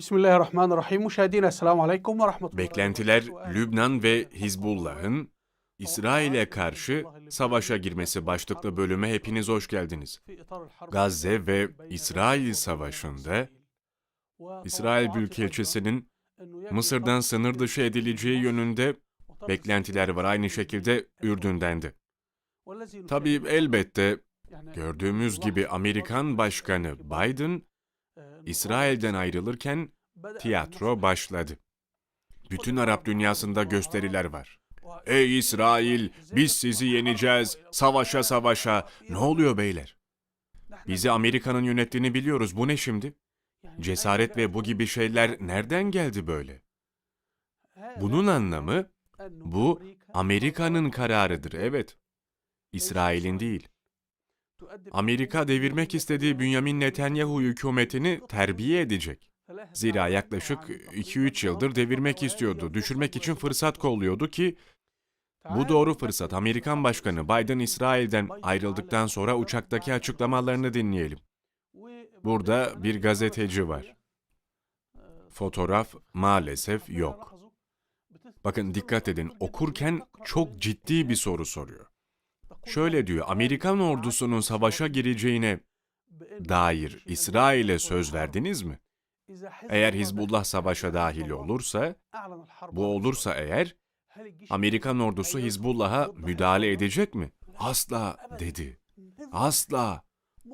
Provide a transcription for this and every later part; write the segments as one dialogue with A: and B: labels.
A: Bismillahirrahmanirrahim. Müşahedine selamun aleyküm ve rahmetullah.
B: Beklentiler Lübnan ve Hizbullah'ın İsrail'e karşı savaşa girmesi başlıklı bölüme hepiniz hoş geldiniz. Gazze ve İsrail Savaşı'nda İsrail Büyükelçisi'nin Mısır'dan sınır dışı edileceği yönünde beklentiler var. Aynı şekilde Ürdün'den de. Tabii elbette gördüğümüz gibi Amerikan Başkanı Biden İsrail'den ayrılırken tiyatro başladı. Bütün Arap dünyasında gösteriler var. Ey İsrail, biz sizi yeneceğiz, savaşa savaşa. Ne oluyor beyler? Bizi Amerika'nın yönettiğini biliyoruz, bu ne şimdi? Cesaret ve bu gibi şeyler nereden geldi böyle? Bunun anlamı, bu Amerika'nın kararıdır, evet. İsrail'in değil. Amerika devirmek istediği Bünyamin Netanyahu hükümetini terbiye edecek. Zira yaklaşık 2-3 yıldır devirmek istiyordu. Düşürmek için fırsat kolluyordu ki bu doğru fırsat. Amerikan Başkanı Biden İsrail'den ayrıldıktan sonra uçaktaki açıklamalarını dinleyelim. Burada bir gazeteci var. Fotoğraf maalesef yok. Bakın dikkat edin okurken çok ciddi bir soru soruyor. Şöyle diyor, Amerikan ordusunun savaşa gireceğine dair İsrail'e söz verdiniz mi? Eğer Hizbullah savaşa dahil olursa, bu olursa eğer, Amerikan ordusu Hizbullah'a müdahale edecek mi? Asla dedi. Asla.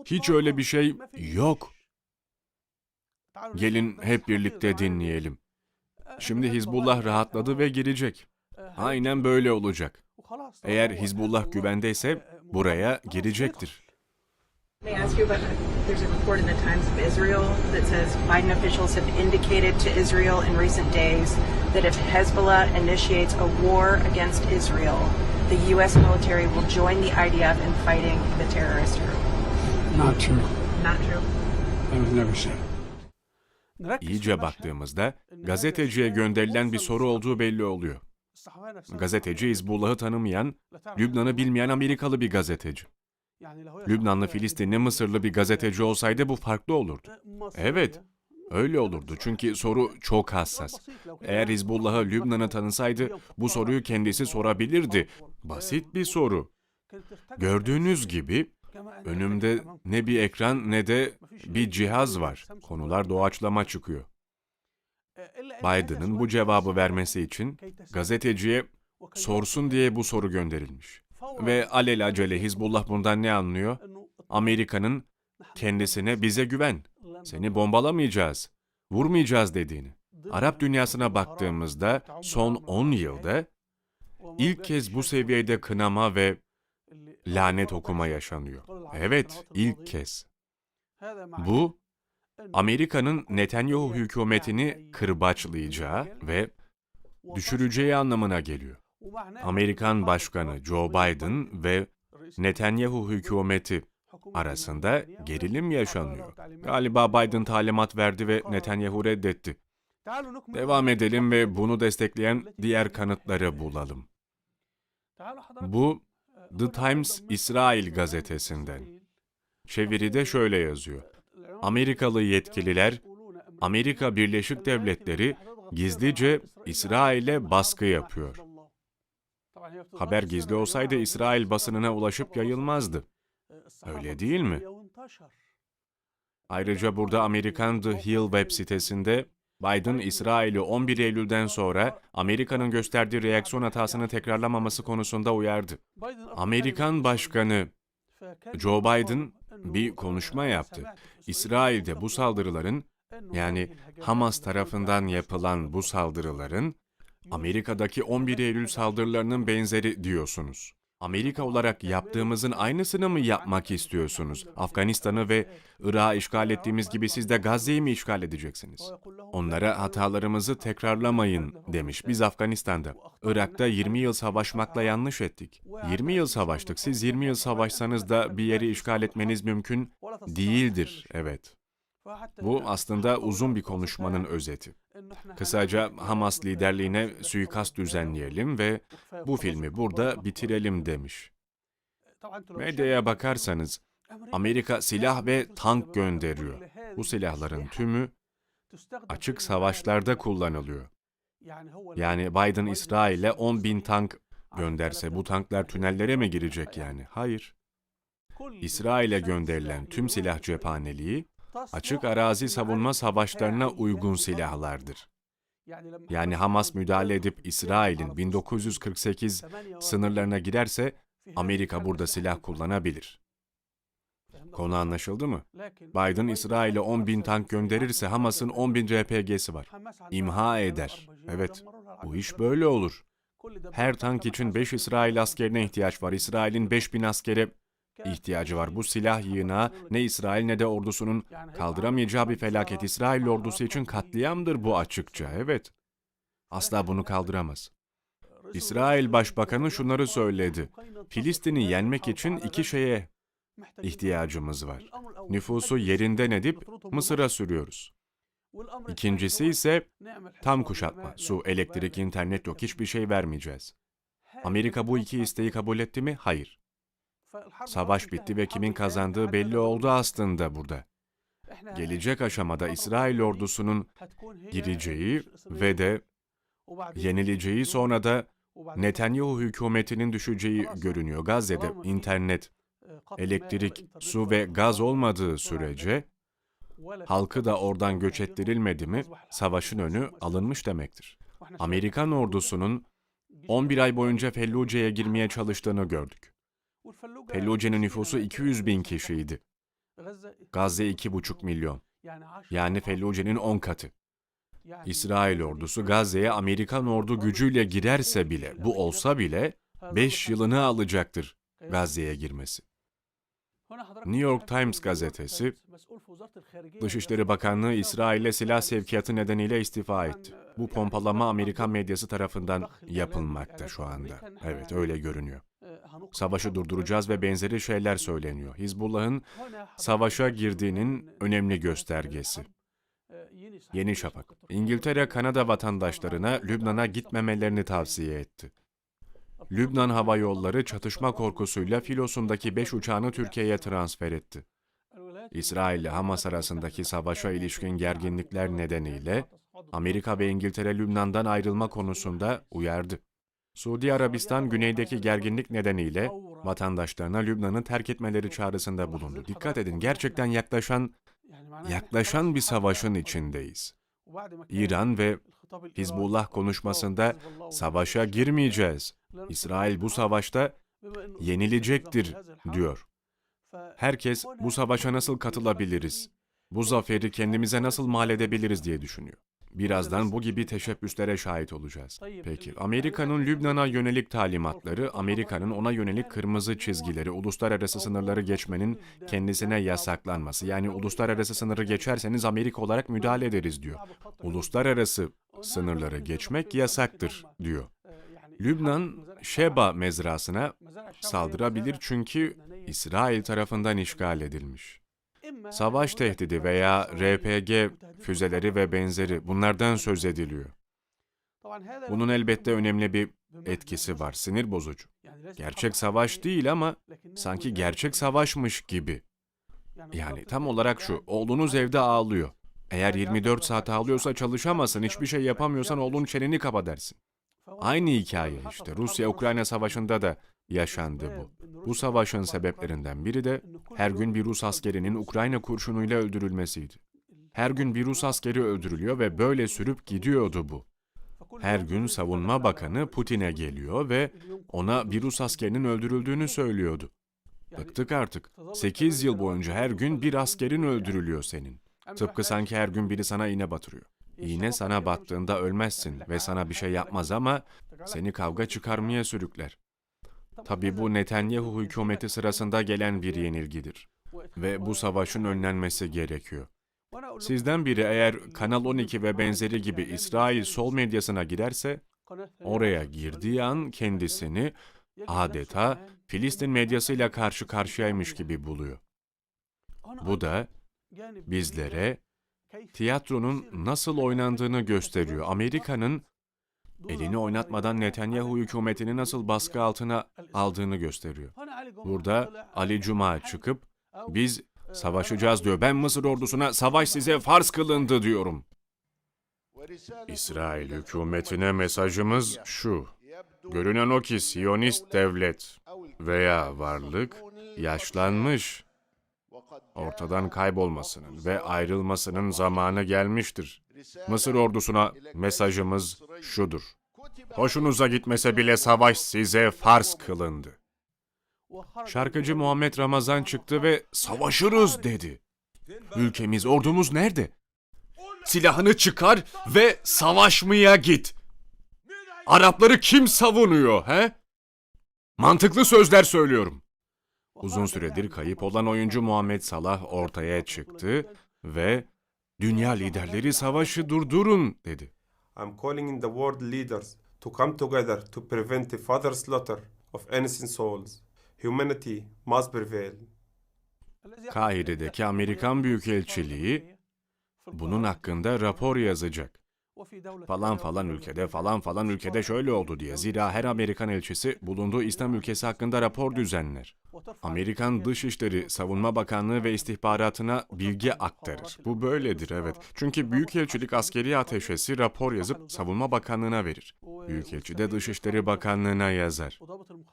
B: Hiç öyle bir şey yok. Gelin hep birlikte dinleyelim. Şimdi Hizbullah rahatladı ve girecek. Aynen böyle olacak. Eğer Hizbullah güvendeyse buraya girecektir.
C: May I ask you about, there's a report in the Times of Israel that says Biden officials have indicated to Israel in recent days that if Hezbollah initiates a war against Israel, the U.S. military will join the IDF in fighting the terrorist group.
D: Not true.
C: Not true?
D: That was never said.
B: İyice baktığımızda gazeteciye gönderilen bir soru olduğu belli oluyor. Gazeteci Hizbullah'ı tanımayan, Lübnan'ı bilmeyen Amerikalı bir gazeteci. Lübnanlı, Filistinli, Mısırlı bir gazeteci olsaydı bu farklı olurdu. Evet, öyle olurdu çünkü soru çok hassas. Eğer Hizbullah'ı Lübnan'ı tanısaydı bu soruyu kendisi sorabilirdi. Basit bir soru. Gördüğünüz gibi önümde ne bir ekran ne de bir cihaz var. Konular doğaçlama çıkıyor. Biden'ın bu cevabı vermesi için gazeteciye sorsun diye bu soru gönderilmiş. Ve alelacele Hizbullah bundan ne anlıyor? Amerika'nın kendisine bize güven, seni bombalamayacağız, vurmayacağız dediğini. Arap dünyasına baktığımızda son 10 yılda ilk kez bu seviyede kınama ve lanet okuma yaşanıyor. Evet, ilk kez. Bu Amerika'nın Netanyahu hükümetini kırbaçlayacağı ve düşüreceği anlamına geliyor. Amerikan Başkanı Joe Biden ve Netanyahu hükümeti arasında gerilim yaşanıyor. Galiba Biden talimat verdi ve Netanyahu reddetti. Devam edelim ve bunu destekleyen diğer kanıtları bulalım. Bu The Times İsrail gazetesinden. Çeviride şöyle yazıyor. Amerikalı yetkililer, Amerika Birleşik Devletleri gizlice İsrail'e baskı yapıyor. Haber gizli olsaydı İsrail basınına ulaşıp yayılmazdı. Öyle değil mi? Ayrıca burada Amerikan The Hill web sitesinde Biden, İsrail'i 11 Eylül'den sonra Amerika'nın gösterdiği reaksiyon hatasını tekrarlamaması konusunda uyardı. Amerikan Başkanı Joe Biden bir konuşma yaptı. İsrail'de bu saldırıların yani Hamas tarafından yapılan bu saldırıların Amerika'daki 11 Eylül saldırılarının benzeri diyorsunuz. Amerika olarak yaptığımızın aynısını mı yapmak istiyorsunuz? Afganistan'ı ve Irak'ı işgal ettiğimiz gibi siz de Gazze'yi mi işgal edeceksiniz? Onlara hatalarımızı tekrarlamayın demiş biz Afganistan'da. Irak'ta 20 yıl savaşmakla yanlış ettik. 20 yıl savaştık. Siz 20 yıl savaşsanız da bir yeri işgal etmeniz mümkün değildir. Evet. Bu aslında uzun bir konuşmanın özeti. Kısaca Hamas liderliğine suikast düzenleyelim ve bu filmi burada bitirelim demiş. Medyaya bakarsanız Amerika silah ve tank gönderiyor. Bu silahların tümü açık savaşlarda kullanılıyor. Yani Biden İsrail'e 10 bin tank gönderse bu tanklar tünellere mi girecek yani? Hayır. İsrail'e gönderilen tüm silah cephaneliği açık arazi savunma savaşlarına uygun silahlardır. Yani Hamas müdahale edip İsrail'in 1948 sınırlarına giderse Amerika burada silah kullanabilir. Konu anlaşıldı mı? Biden İsrail'e 10 bin tank gönderirse Hamas'ın 10 bin RPG'si var. İmha eder. Evet, bu iş böyle olur. Her tank için 5 İsrail askerine ihtiyaç var. İsrail'in 5 bin askere ihtiyacı var. Bu silah yığınağı ne İsrail ne de ordusunun kaldıramayacağı bir felaket. İsrail ordusu için katliamdır bu açıkça, evet. Asla bunu kaldıramaz. İsrail Başbakanı şunları söyledi. Filistin'i yenmek için iki şeye ihtiyacımız var. Nüfusu yerinden edip Mısır'a sürüyoruz. İkincisi ise tam kuşatma. Su, elektrik, internet yok. Hiçbir şey vermeyeceğiz. Amerika bu iki isteği kabul etti mi? Hayır. Savaş bitti ve kimin kazandığı belli oldu aslında burada. Gelecek aşamada İsrail ordusunun gireceği ve de yenileceği sonra da Netanyahu hükümetinin düşeceği görünüyor. Gazze'de internet, elektrik, su ve gaz olmadığı sürece halkı da oradan göç ettirilmedi mi savaşın önü alınmış demektir. Amerikan ordusunun 11 ay boyunca Felluce'ye girmeye çalıştığını gördük. Felluce'nin nüfusu 200 bin kişiydi. Gazze 2,5 milyon. Yani Felluce'nin 10 katı. İsrail ordusu Gazze'ye Amerikan ordu gücüyle girerse bile, bu olsa bile 5 yılını alacaktır Gazze'ye girmesi. New York Times gazetesi, Dışişleri Bakanlığı İsrail'e silah sevkiyatı nedeniyle istifa etti. Bu pompalama Amerikan medyası tarafından yapılmakta şu anda. Evet, öyle görünüyor. Savaşı durduracağız ve benzeri şeyler söyleniyor. Hizbullah'ın savaşa girdiğinin önemli göstergesi. Yeni Şafak. İngiltere, Kanada vatandaşlarına Lübnan'a gitmemelerini tavsiye etti. Lübnan Hava Yolları çatışma korkusuyla filosundaki 5 uçağını Türkiye'ye transfer etti. İsrail ile Hamas arasındaki savaşa ilişkin gerginlikler nedeniyle Amerika ve İngiltere Lübnan'dan ayrılma konusunda uyardı. Suudi Arabistan güneydeki gerginlik nedeniyle vatandaşlarına Lübnan'ı terk etmeleri çağrısında bulundu. Dikkat edin gerçekten yaklaşan yaklaşan bir savaşın içindeyiz. İran ve Hizbullah konuşmasında savaşa girmeyeceğiz. İsrail bu savaşta yenilecektir diyor. Herkes bu savaşa nasıl katılabiliriz? Bu zaferi kendimize nasıl mal edebiliriz diye düşünüyor. Birazdan bu gibi teşebbüslere şahit olacağız. Peki, Amerika'nın Lübnan'a yönelik talimatları, Amerika'nın ona yönelik kırmızı çizgileri, uluslararası sınırları geçmenin kendisine yasaklanması. Yani uluslararası sınırı geçerseniz Amerika olarak müdahale ederiz diyor. Uluslararası sınırları geçmek yasaktır diyor. Lübnan, Şeba mezrasına saldırabilir çünkü İsrail tarafından işgal edilmiş. Savaş tehdidi veya RPG füzeleri ve benzeri bunlardan söz ediliyor. Bunun elbette önemli bir etkisi var, sinir bozucu. Gerçek savaş değil ama sanki gerçek savaşmış gibi. Yani tam olarak şu, oğlunuz evde ağlıyor. Eğer 24 saat ağlıyorsa çalışamazsın, hiçbir şey yapamıyorsan oğlun çeneni kapa dersin. Aynı hikaye işte. Rusya-Ukrayna savaşında da yaşandı bu. Bu savaşın sebeplerinden biri de her gün bir Rus askerinin Ukrayna kurşunuyla öldürülmesiydi. Her gün bir Rus askeri öldürülüyor ve böyle sürüp gidiyordu bu. Her gün savunma bakanı Putin'e geliyor ve ona bir Rus askerinin öldürüldüğünü söylüyordu. Bıktık artık. 8 yıl boyunca her gün bir askerin öldürülüyor senin. Tıpkı sanki her gün biri sana iğne batırıyor. İğne sana battığında ölmezsin ve sana bir şey yapmaz ama seni kavga çıkarmaya sürükler. Tabi bu Netanyahu hükümeti sırasında gelen bir yenilgidir. Ve bu savaşın önlenmesi gerekiyor. Sizden biri eğer Kanal 12 ve benzeri gibi İsrail sol medyasına girerse, oraya girdiği an kendisini adeta Filistin medyasıyla karşı karşıyaymış gibi buluyor. Bu da bizlere tiyatronun nasıl oynandığını gösteriyor. Amerika'nın elini oynatmadan Netanyahu hükümetini nasıl baskı altına aldığını gösteriyor. Burada Ali Cuma çıkıp biz savaşacağız diyor. Ben Mısır ordusuna savaş size farz kılındı diyorum. İsrail hükümetine mesajımız şu. Görünen o ki Siyonist devlet veya varlık yaşlanmış, ortadan kaybolmasının ve ayrılmasının zamanı gelmiştir. Mısır ordusuna mesajımız şudur. Hoşunuza gitmese bile savaş size farz kılındı. Şarkıcı Muhammed Ramazan çıktı ve savaşırız dedi. Ülkemiz, ordumuz nerede? Silahını çıkar ve savaşmaya git. Arapları kim savunuyor he? Mantıklı sözler söylüyorum. Uzun süredir kayıp olan oyuncu Muhammed Salah ortaya çıktı ve dünya liderleri savaşı durdurun dedi.
E: I'm calling in the world leaders to come together to prevent the further slaughter of innocent souls. Humanity must prevail.
B: Kahire'deki Amerikan Büyükelçiliği bunun hakkında rapor yazacak. Falan falan ülkede falan falan ülkede şöyle oldu diye. Zira her Amerikan elçisi bulunduğu İslam ülkesi hakkında rapor düzenler. Amerikan Dışişleri, Savunma Bakanlığı ve istihbaratına bilgi aktarır. Bu böyledir evet. Çünkü Büyükelçilik askeri ateşesi rapor yazıp Savunma Bakanlığı'na verir. Büyükelçi de Dışişleri Bakanlığı'na yazar.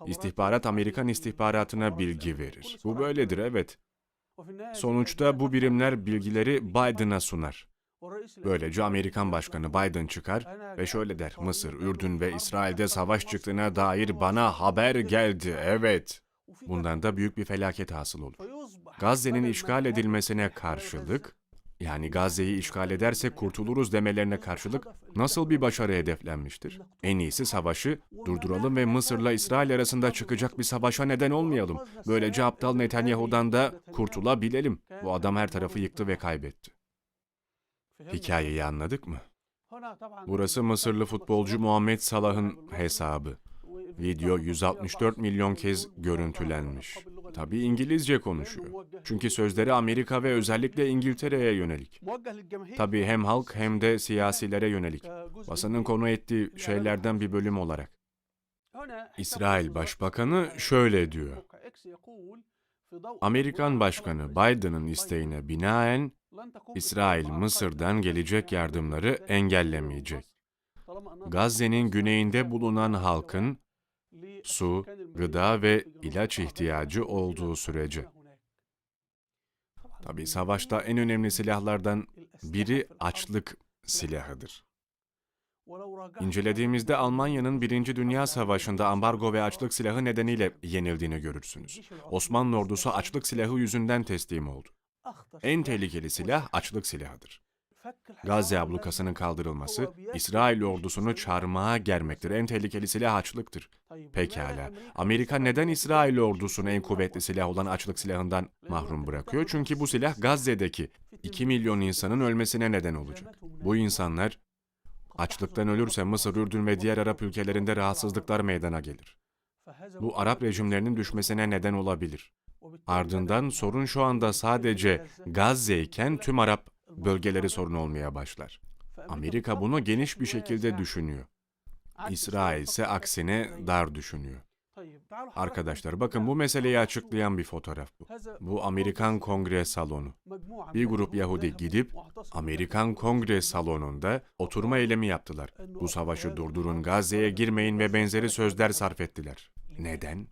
B: İstihbarat Amerikan istihbaratına bilgi verir. Bu böyledir evet. Sonuçta bu birimler bilgileri Biden'a sunar. Böylece Amerikan Başkanı Biden çıkar ve şöyle der. Mısır, Ürdün ve İsrail'de savaş çıktığına dair bana haber geldi. Evet. Bundan da büyük bir felaket hasıl olur. Gazze'nin işgal edilmesine karşılık, yani Gazze'yi işgal ederse kurtuluruz demelerine karşılık nasıl bir başarı hedeflenmiştir? En iyisi savaşı durduralım ve Mısır'la İsrail arasında çıkacak bir savaşa neden olmayalım. Böylece aptal Netanyahu'dan da kurtulabilelim. Bu adam her tarafı yıktı ve kaybetti. Hikayeyi anladık mı? Burası Mısırlı futbolcu Muhammed Salah'ın hesabı. Video 164 milyon kez görüntülenmiş. Tabii İngilizce konuşuyor. Çünkü sözleri Amerika ve özellikle İngiltere'ye yönelik. Tabii hem halk hem de siyasilere yönelik. Basının konu ettiği şeylerden bir bölüm olarak. İsrail Başbakanı şöyle diyor. Amerikan Başkanı Biden'ın isteğine binaen İsrail Mısır'dan gelecek yardımları engellemeyecek. Gazze'nin güneyinde bulunan halkın su, gıda ve ilaç ihtiyacı olduğu sürece. Tabii savaşta en önemli silahlardan biri açlık silahıdır. İncelediğimizde Almanya'nın Birinci Dünya Savaşı'nda ambargo ve açlık silahı nedeniyle yenildiğini görürsünüz. Osmanlı ordusu açlık silahı yüzünden teslim oldu. En tehlikeli silah açlık silahıdır. Gazze ablukasının kaldırılması, İsrail ordusunu çarmıha germektir. En tehlikeli silah açlıktır. Pekala, Amerika neden İsrail ordusunu en kuvvetli silah olan açlık silahından mahrum bırakıyor? Çünkü bu silah Gazze'deki 2 milyon insanın ölmesine neden olacak. Bu insanlar açlıktan ölürse Mısır, Ürdün ve diğer Arap ülkelerinde rahatsızlıklar meydana gelir. Bu Arap rejimlerinin düşmesine neden olabilir. Ardından sorun şu anda sadece Gazze iken tüm Arap bölgeleri sorun olmaya başlar. Amerika bunu geniş bir şekilde düşünüyor. İsrail ise aksine dar düşünüyor. Arkadaşlar bakın bu meseleyi açıklayan bir fotoğraf bu. Bu Amerikan Kongre Salonu. Bir grup Yahudi gidip Amerikan Kongre Salonu'nda oturma eylemi yaptılar. Bu savaşı durdurun, Gazze'ye girmeyin ve benzeri sözler sarf ettiler. Neden?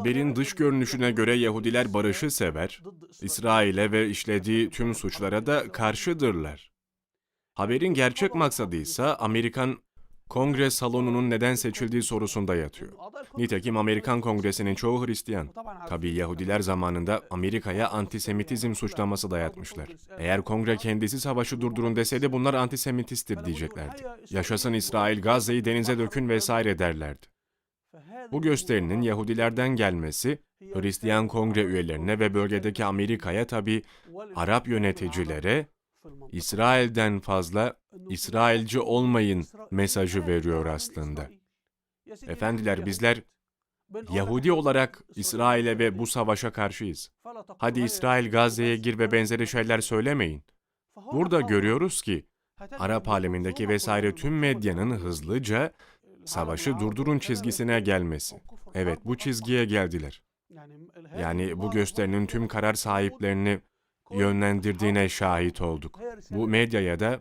B: Haberin dış görünüşüne göre Yahudiler barışı sever, İsrail'e ve işlediği tüm suçlara da karşıdırlar. Haberin gerçek maksadı ise Amerikan Kongre salonunun neden seçildiği sorusunda yatıyor. Nitekim Amerikan Kongresi'nin çoğu Hristiyan. Tabii Yahudiler zamanında Amerika'ya antisemitizm suçlaması dayatmışlar. Eğer kongre kendisi savaşı durdurun deseydi bunlar antisemitisttir diyeceklerdi. Yaşasın İsrail, Gazze'yi denize dökün vesaire derlerdi. Bu gösterinin Yahudilerden gelmesi, Hristiyan kongre üyelerine ve bölgedeki Amerika'ya tabi Arap yöneticilere İsrail'den fazla İsrailci olmayın mesajı veriyor aslında. Efendiler bizler Yahudi olarak İsrail'e ve bu savaşa karşıyız. Hadi İsrail Gazze'ye gir ve benzeri şeyler söylemeyin. Burada görüyoruz ki Arap alemindeki vesaire tüm medyanın hızlıca savaşı durdurun çizgisine gelmesi. Evet bu çizgiye geldiler. Yani bu gösterinin tüm karar sahiplerini yönlendirdiğine şahit olduk. Bu medyaya da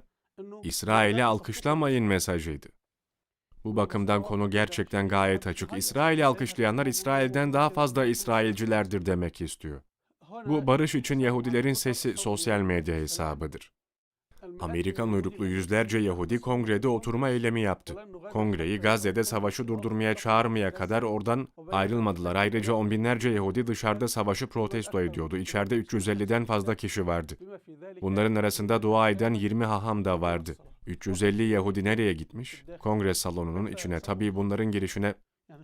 B: İsrail'i alkışlamayın mesajıydı. Bu bakımdan konu gerçekten gayet açık. İsrail'i alkışlayanlar İsrail'den daha fazla İsrailcilerdir demek istiyor. Bu barış için Yahudilerin sesi sosyal medya hesabıdır. Amerikan uyruklu yüzlerce Yahudi kongrede oturma eylemi yaptı. Kongreyi Gazze'de savaşı durdurmaya çağırmaya kadar oradan ayrılmadılar. Ayrıca on binlerce Yahudi dışarıda savaşı protesto ediyordu. İçeride 350'den fazla kişi vardı. Bunların arasında dua eden 20 haham da vardı. 350 Yahudi nereye gitmiş? Kongre salonunun içine. Tabii bunların girişine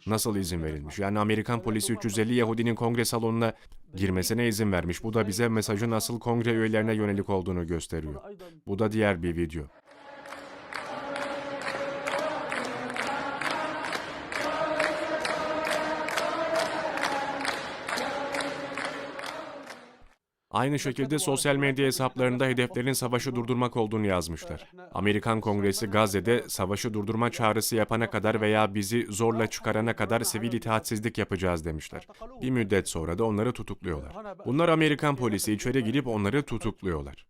B: nasıl izin verilmiş? Yani Amerikan polisi 350 Yahudinin kongre salonuna girmesine izin vermiş. Bu da bize mesajın asıl kongre üyelerine yönelik olduğunu gösteriyor. Bu da diğer bir video. Aynı şekilde sosyal medya hesaplarında hedeflerin savaşı durdurmak olduğunu yazmışlar. Amerikan Kongresi Gazze'de savaşı durdurma çağrısı yapana kadar veya bizi zorla çıkarana kadar sivil itaatsizlik yapacağız demişler. Bir müddet sonra da onları tutukluyorlar. Bunlar Amerikan polisi içeri girip onları tutukluyorlar.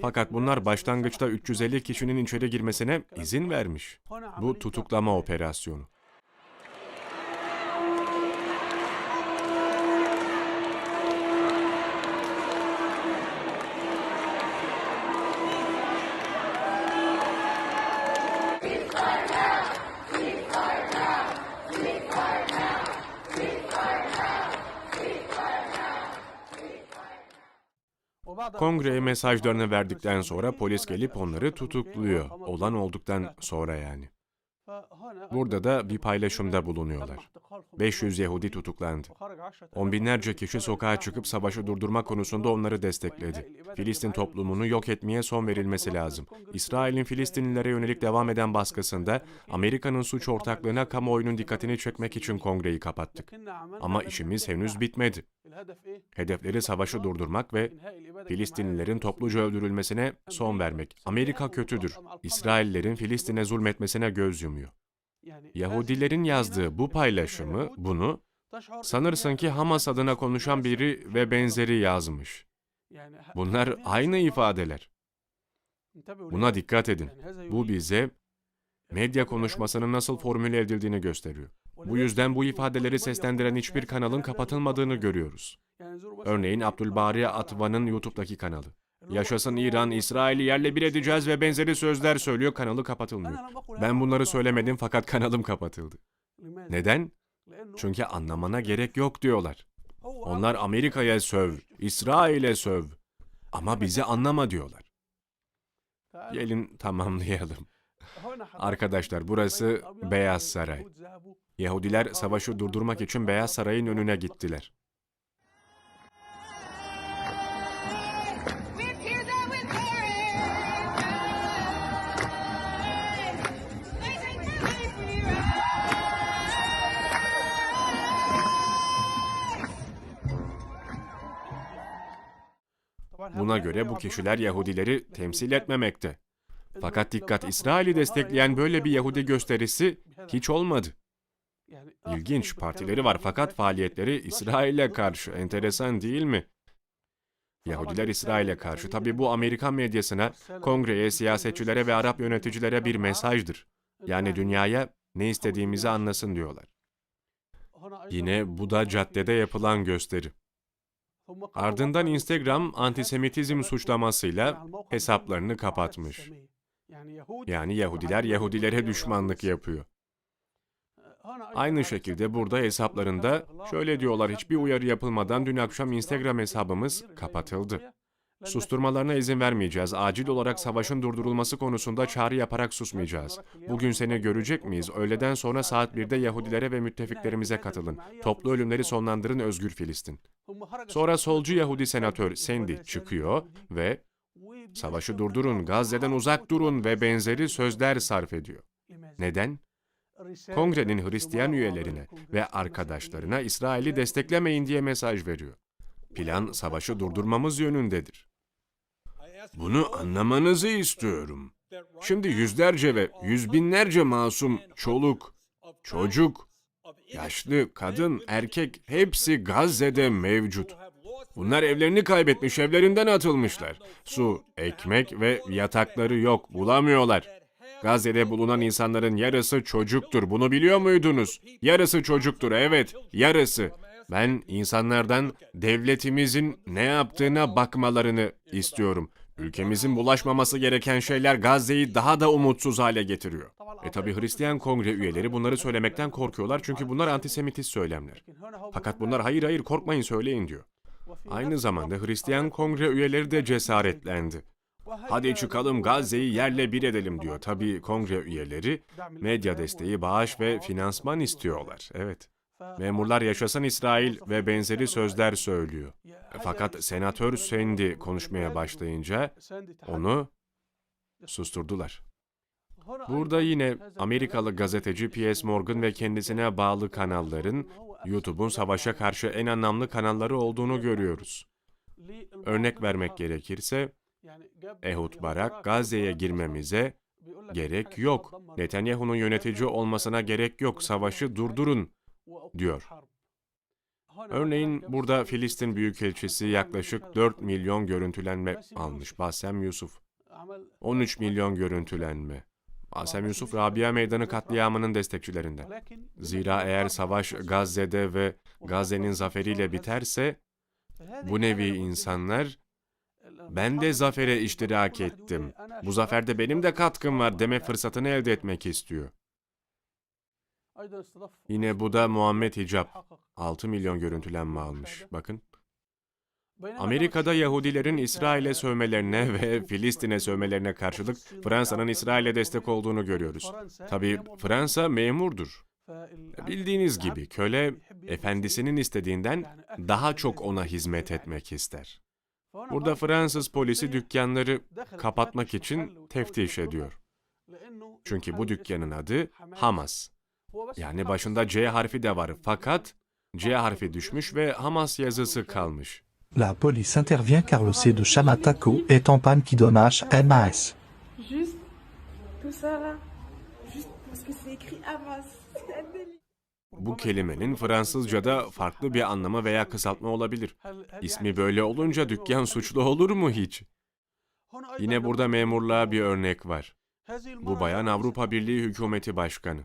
B: Fakat bunlar başlangıçta 350 kişinin içeri girmesine izin vermiş. Bu tutuklama operasyonu. Kongreye mesajlarını verdikten sonra polis gelip onları tutukluyor. Olan olduktan sonra yani. Burada da bir paylaşımda bulunuyorlar. 500 Yahudi tutuklandı. On binlerce kişi sokağa çıkıp savaşı durdurma konusunda onları destekledi. Filistin toplumunu yok etmeye son verilmesi lazım. İsrail'in Filistinlilere yönelik devam eden baskısında Amerika'nın suç ortaklığına kamuoyunun dikkatini çekmek için kongreyi kapattık. Ama işimiz henüz bitmedi. Hedefleri savaşı durdurmak ve Filistinlilerin topluca öldürülmesine son vermek. Amerika kötüdür. İsraillerin Filistin'e zulmetmesine göz yumuyor. Yahudilerin yazdığı bu paylaşımı, bunu sanırsın ki Hamas adına konuşan biri ve benzeri yazmış. Bunlar aynı ifadeler. Buna dikkat edin. Bu bize medya konuşmasının nasıl formüle edildiğini gösteriyor. Bu yüzden bu ifadeleri seslendiren hiçbir kanalın kapatılmadığını görüyoruz. Örneğin Abdülbari Atvan'ın YouTube'daki kanalı. Yaşasın İran, İsrail'i yerle bir edeceğiz ve benzeri sözler söylüyor, kanalı kapatılmıyor. Ben bunları söylemedim fakat kanalım kapatıldı. Neden? Çünkü anlamana gerek yok diyorlar. Onlar Amerika'ya söv, İsrail'e söv. Ama bizi anlama diyorlar. Gelin tamamlayalım. Arkadaşlar burası Beyaz Saray. Yahudiler savaşı durdurmak için Beyaz Saray'ın önüne gittiler. Buna göre bu kişiler Yahudileri temsil etmemekte. Fakat dikkat İsrail'i destekleyen böyle bir Yahudi gösterisi hiç olmadı. İlginç partileri var fakat faaliyetleri İsrail'e karşı. Enteresan değil mi? Yahudiler İsrail'e karşı. Tabi bu Amerikan medyasına, kongreye, siyasetçilere ve Arap yöneticilere bir mesajdır. Yani dünyaya ne istediğimizi anlasın diyorlar. Yine bu da caddede yapılan gösteri. Ardından Instagram antisemitizm suçlamasıyla hesaplarını kapatmış. Yani Yahudiler Yahudilere düşmanlık yapıyor. Aynı şekilde burada hesaplarında şöyle diyorlar hiçbir uyarı yapılmadan dün akşam Instagram hesabımız kapatıldı. Susturmalarına izin vermeyeceğiz. Acil olarak savaşın durdurulması konusunda çağrı yaparak susmayacağız. Bugün seni görecek miyiz? Öğleden sonra saat 1'de Yahudilere ve müttefiklerimize katılın. Toplu ölümleri sonlandırın Özgür Filistin. Sonra solcu Yahudi senatör Sandy çıkıyor ve savaşı durdurun, Gazze'den uzak durun ve benzeri sözler sarf ediyor. Neden? Kongrenin Hristiyan üyelerine ve arkadaşlarına İsrail'i desteklemeyin diye mesaj veriyor. Plan savaşı durdurmamız yönündedir. Bunu anlamanızı istiyorum. Şimdi yüzlerce ve yüz binlerce masum çoluk, çocuk, yaşlı, kadın, erkek hepsi Gazze'de mevcut. Bunlar evlerini kaybetmiş, evlerinden atılmışlar. Su, ekmek ve yatakları yok, bulamıyorlar. Gazze'de bulunan insanların yarısı çocuktur. Bunu biliyor muydunuz? Yarısı çocuktur, evet, yarısı. Ben insanlardan devletimizin ne yaptığına bakmalarını istiyorum. Ülkemizin bulaşmaması gereken şeyler Gazze'yi daha da umutsuz hale getiriyor. E tabi Hristiyan kongre üyeleri bunları söylemekten korkuyorlar çünkü bunlar antisemitist söylemler. Fakat bunlar hayır hayır korkmayın söyleyin diyor. Aynı zamanda Hristiyan kongre üyeleri de cesaretlendi. Hadi çıkalım Gazze'yi yerle bir edelim diyor. Tabii kongre üyeleri medya desteği, bağış ve finansman istiyorlar. Evet. Memurlar yaşasın İsrail ve benzeri sözler söylüyor. Fakat senatör Sandy konuşmaya başlayınca onu susturdular. Burada yine Amerikalı gazeteci P.S. Morgan ve kendisine bağlı kanalların YouTube'un savaşa karşı en anlamlı kanalları olduğunu görüyoruz. Örnek vermek gerekirse Ehud Barak Gazze'ye girmemize gerek yok. Netanyahu'nun yönetici olmasına gerek yok. Savaşı durdurun diyor. Örneğin burada Filistin Büyükelçisi yaklaşık 4 milyon görüntülenme almış Bassem Yusuf. 13 milyon görüntülenme. Bassem Yusuf Rabia Meydanı katliamının destekçilerinden. Zira eğer savaş Gazze'de ve Gazze'nin zaferiyle biterse bu nevi insanlar ben de zafere iştirak ettim. Bu zaferde benim de katkım var deme fırsatını elde etmek istiyor. Yine bu da Muhammed Hicap. 6 milyon görüntülenme almış. Bakın. Amerika'da Yahudilerin İsrail'e sövmelerine ve Filistin'e sövmelerine karşılık Fransa'nın İsrail'e destek olduğunu görüyoruz. Tabii Fransa memurdur. Bildiğiniz gibi köle efendisinin istediğinden daha çok ona hizmet etmek ister. Burada Fransız polisi dükkanları kapatmak için teftiş ediyor. Çünkü bu dükkanın adı Hamas. Yani başında C harfi de var fakat C harfi düşmüş ve Hamas yazısı kalmış.
F: La police intervient car le site de Chamatako est en panne qui dommage MAS.
G: Juste tout ça là, juste parce que c'est écrit Hamas. C'est un délire.
B: Bu kelimenin Fransızca'da farklı bir anlamı veya kısaltma olabilir. İsmi böyle olunca dükkan suçlu olur mu hiç? Yine burada memurluğa bir örnek var. Bu bayan Avrupa Birliği Hükümeti Başkanı.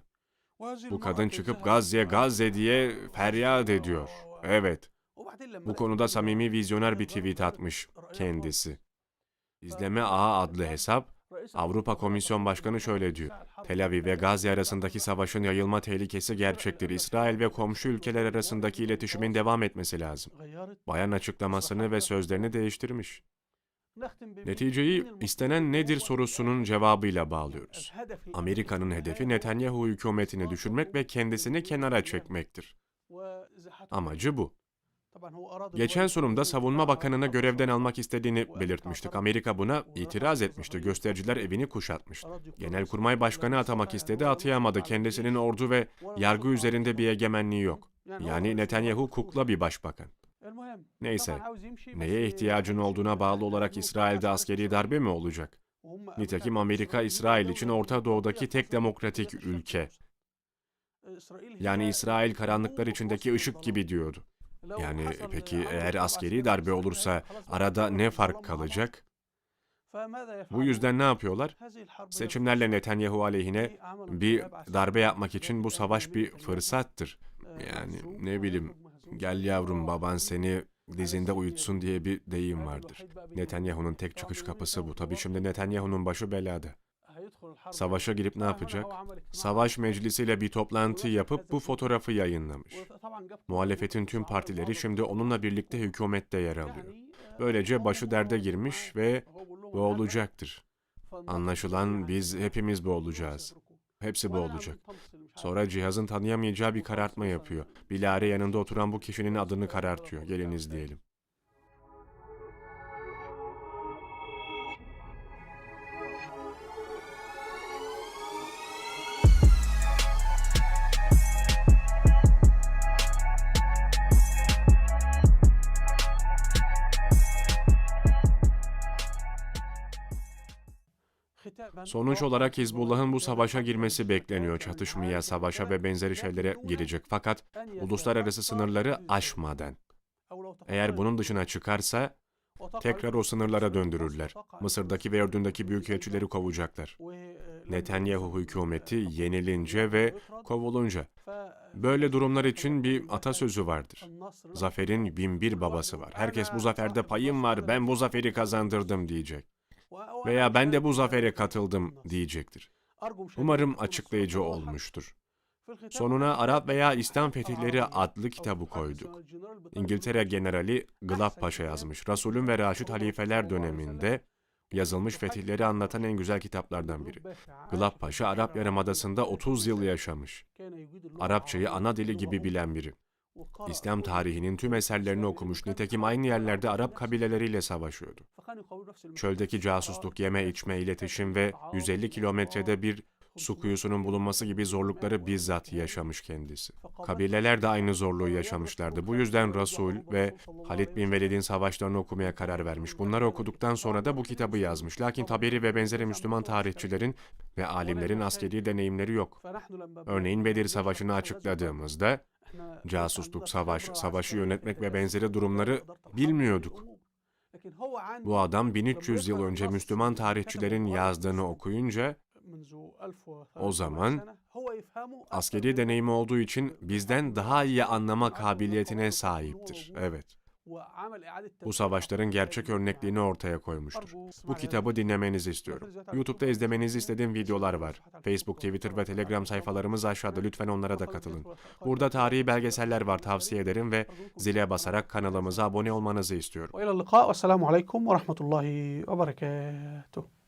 B: Bu kadın çıkıp Gazze Gazze diye feryat ediyor. Evet. Bu konuda samimi vizyoner bir tweet atmış kendisi. İzleme Ağı adlı hesap, Avrupa Komisyon Başkanı şöyle diyor. Tel Aviv ve Gazze arasındaki savaşın yayılma tehlikesi gerçektir. İsrail ve komşu ülkeler arasındaki iletişimin devam etmesi lazım. Bayan açıklamasını ve sözlerini değiştirmiş. Neticeyi istenen nedir sorusunun cevabıyla bağlıyoruz. Amerika'nın hedefi Netanyahu hükümetini düşürmek ve kendisini kenara çekmektir. Amacı bu. Geçen sunumda savunma bakanına görevden almak istediğini belirtmiştik. Amerika buna itiraz etmişti. Göstericiler evini kuşatmıştı. Genelkurmay Başkanı atamak istedi, atayamadı. Kendisinin ordu ve yargı üzerinde bir egemenliği yok. Yani Netanyahu kukla bir başbakan. Neyse, neye ihtiyacın olduğuna bağlı olarak İsrail'de askeri darbe mi olacak? Nitekim Amerika, İsrail için Orta Doğu'daki tek demokratik ülke. Yani İsrail karanlıklar içindeki ışık gibi diyordu. Yani peki eğer askeri darbe olursa arada ne fark kalacak? Bu yüzden ne yapıyorlar? Seçimlerle Netanyahu aleyhine bir darbe yapmak için bu savaş bir fırsattır. Yani ne bileyim, gel yavrum baban seni dizinde uyutsun diye bir deyim vardır. Netanyahu'nun tek çıkış kapısı bu. Tabii şimdi Netanyahu'nun başı belada. Savaşa girip ne yapacak? Savaş meclisiyle bir toplantı yapıp bu fotoğrafı yayınlamış. Muhalefetin tüm partileri şimdi onunla birlikte hükümette yer alıyor. Böylece başı derde girmiş ve bu olacaktır. Anlaşılan biz hepimiz bu olacağız. Hepsi bu olacak. Sonra cihazın tanıyamayacağı bir karartma yapıyor. Bilare yanında oturan bu kişinin adını karartıyor. Gelin izleyelim. Sonuç olarak Hizbullah'ın bu savaşa girmesi bekleniyor. Çatışmaya, savaşa ve benzeri şeylere girecek. Fakat uluslararası sınırları aşmadan. Eğer bunun dışına çıkarsa tekrar o sınırlara döndürürler. Mısır'daki ve Ürdün'deki büyükelçileri kovacaklar. Netanyahu hükümeti yenilince ve kovulunca. Böyle durumlar için bir atasözü vardır. Zaferin bin bir babası var. Herkes bu zaferde payım var, ben bu zaferi kazandırdım diyecek. Veya ben de bu zafere katıldım diyecektir. Umarım açıklayıcı olmuştur. Sonuna Arap veya İslam Fetihleri adlı kitabı koyduk. İngiltere Generali Glab Paşa yazmış. Resulün ve Raşid halifeler döneminde yazılmış fetihleri anlatan en güzel kitaplardan biri. Glab Paşa Arap Yarımadası'nda 30 yıl yaşamış. Arapçayı ana dili gibi bilen biri. İslam tarihinin tüm eserlerini okumuş. Nitekim aynı yerlerde Arap kabileleriyle savaşıyordu. Çöldeki casusluk, yeme içme, iletişim ve 150 kilometrede bir su kuyusunun bulunması gibi zorlukları bizzat yaşamış kendisi. Kabileler de aynı zorluğu yaşamışlardı. Bu yüzden Resul ve Halid bin Velid'in savaşlarını okumaya karar vermiş. Bunları okuduktan sonra da bu kitabı yazmış. Lakin Taberi ve benzeri Müslüman tarihçilerin ve alimlerin askeri deneyimleri yok. Örneğin Bedir Savaşı'nı açıkladığımızda casusluk, savaş, savaşı yönetmek ve benzeri durumları bilmiyorduk. Bu adam 1300 yıl önce Müslüman tarihçilerin yazdığını okuyunca o zaman askeri deneyimi olduğu için bizden daha iyi anlama kabiliyetine sahiptir. Evet. Bu savaşların gerçek örnekliğini ortaya koymuştur. Bu kitabı dinlemenizi istiyorum. YouTube'da izlemenizi istediğim videolar var. Facebook, Twitter ve Telegram sayfalarımız aşağıda lütfen onlara da katılın. Burada tarihi belgeseller var tavsiye ederim ve zile basarak kanalımıza abone olmanızı istiyorum.
A: Ve aleyküm ve rahmetullahi ve berekatuhu.